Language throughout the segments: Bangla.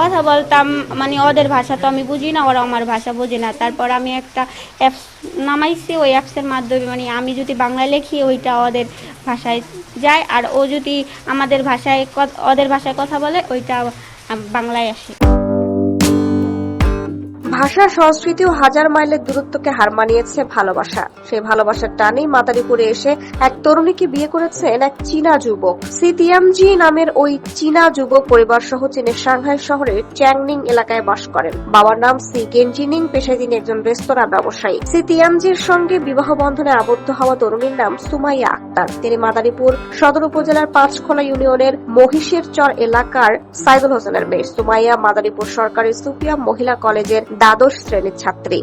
কথা বলতাম মানে ওদের ভাষা তো আমি বুঝি না, ওরা আমার ভাষা বোঝে না। তারপর আমি একটা অ্যাপস নামাইছি, ওই অ্যাপসের মাধ্যমে মানে আমি যদি বাংলা লিখি, ওইটা ওদের ভাষায় যায়। আর ও যদি আমাদের ভাষায় ওদের ভাষায় কথা বলে, ওইটা বাংলায় আসে। ভাষা, সংস্কৃতি ও হাজার মাইলের দূরত্বকে হার মানিয়েছে ভালোবাসা। সেই ভালোবাসার টানেই মাদারীপুরে এসে এক তরুণীকে বিয়ে করেছেন এক চীনা যুবক। সিতিয়ামজি নামের ওই চীনা যুবক পরিবার সহ চীনের সাংহাই শহরের চ্যাংনিং এলাকায় বাস করেন। বাবার নাম সি গেনজিনিং পেশায় তিনি একজন রেস্তোরাঁ ব্যবসায়ী। সিতিয়ামজির সঙ্গে বিবাহ বন্ধনে আবদ্ধ হওয়া তরুণীর নাম সুমাইয়া আক্তার। তিনি মাদারীপুর সদর উপজেলার পাঁচখোলা ইউনিয়নের মহিষের চর এলাকার সাইদুল হোসেনের মেয়ে সুমাইয়া মাদারীপুর সরকারি সুপিয়া মহিলা কলেজের দ্বাদশ শ্রেণির ছাত্রী।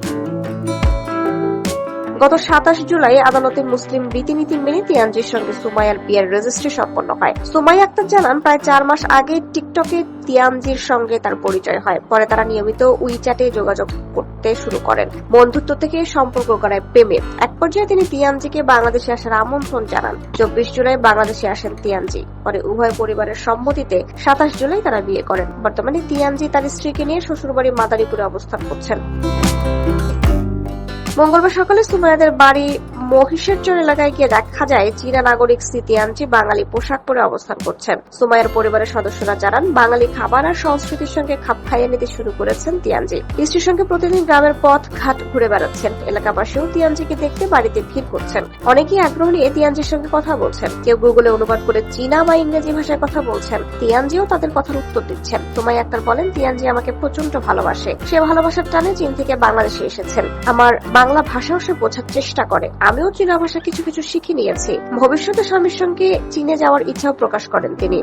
গত সাতাশ জুলাই আদালতে মুসলিম রীতিনীতি মেনে তিয়ানজির সঙ্গে সুমাইয়ার বিয়ের রেজিস্ট্রি সম্পন্ন হয়। সুমাইয়া আক্তার জানান, প্রায় চার মাস আগে টিকটকে তিয়ানজির সঙ্গে তার পরিচয় হয়। পরে তারা নিয়মিত উইচ্যাটে যোগাযোগ করতে শুরু করেন। বন্ধুত্ব থেকে সম্পর্ক করায় প্রেমে। এক পর্যায়ে তিনি তিয়ানজিকে বাংলাদেশে আসার আমন্ত্রণ জানান। চব্বিশ জুলাই বাংলাদেশে আসেন তিয়ানজি। পরে উভয় পরিবারের সম্মতিতে সাতাশ জুলাই তারা বিয়ে করেন। বর্তমানে তিয়ানজি তার স্ত্রীকে নিয়ে শ্বশুরবাড়ি মাদারীপুরে অবস্থান করছেন। মঙ্গলবার সকালে সুমাইয়াদের বাড়ি মহিষেরচর এলাকায় গিয়ে দেখা যায়, চীনা নাগরিক সিতিয়ানজি বাঙালি পোশাক পরে অবস্থান করছেন। সুমাইয়ার পরিবারের সদস্যরা জানান, বাঙালি খাবার আর সংস্কৃতির সঙ্গে খাপ খাইয়ে নিতে শুরু করেছেন তিয়ানজি। স্ত্রীর সঙ্গে প্রতিদিন গ্রামের পথ ঘাট ঘুরে বেড়াচ্ছেন। এলাকাবাসীও তিয়ানজিকে দেখতে বাড়িতে ভিড় করছেন। অনেকেই আগ্রহ নিয়ে তিয়ানজির সঙ্গে কথা বলছেন। কেউ গুগলে অনুবাদ করে চীনা বা ইংরেজি ভাষায় কথা বলছেন। তিয়ানজিও তাদের কথার উত্তর দিচ্ছেন। সুমাইয়া আক্তার বলেন, তিয়ানজি আমাকে প্রচণ্ড ভালোবাসে। সে ভালোবাসার টানে চীন থেকে বাংলাদেশে এসেছেন। আমার বাংলা ভাষাও সে বোঝার চেষ্টা করে। আমিও চীনা ভাষা কিছু কিছু শিখে নিয়েছি। ভবিষ্যতে স্বামীর সঙ্গে চীনে যাওয়ার ইচ্ছাও প্রকাশ করেন তিনি।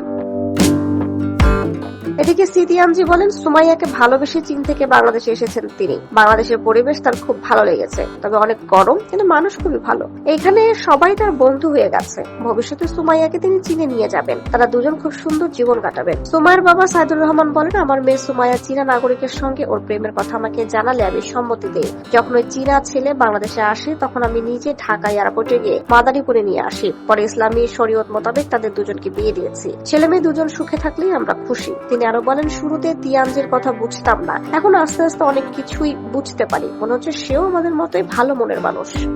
এদিকে সিতিয়ামজি বলেন, সুমাইয়াকে ভালোবেসে চীন থেকে বাংলাদেশে এসেছেন তিনি। বাংলাদেশের পরিবেশ তার খুব ভালো লেগেছে। তবে অনেক গরম, কিন্তু মানুষ খুবই ভালো। এখানে সবাই তার বন্ধু হয়ে গেছে। ভবিষ্যতে সুমাইয়াকে তিনি চীনে নিয়ে যাবেন। তারা দুজন খুব সুন্দর জীবন কাটাবেন। সুমাইয়ার বাবা সাইদুর রহমান বলেন, আমার মেয়ে সুমাইয়া চীনা নাগরিকের সঙ্গে ওর প্রেমের কথা আমাকে জানালে আমি সম্মতি দেই। যখন ওই চীনা ছেলে বাংলাদেশে আসে, তখন আমি নিজে ঢাকা এয়ারপোর্টে গিয়ে মাদারীপুরে নিয়ে আসি। পরে ইসলামী শরীয়ত মোতাবেক তাদের দুজনকে বিয়ে দিয়েছি। ছেলে মেয়ে দুজন সুখে থাকলেই আমরা খুশি। তিনি আরও বলেন, শুরুতে তিয়ানজির কথা বুঝতাম না। এখন আস্তে আস্তে অনেক কিছুই বুঝতে পারি। মনে হচ্ছে সেও আমাদের মতোই ভালো মনের মানুষ।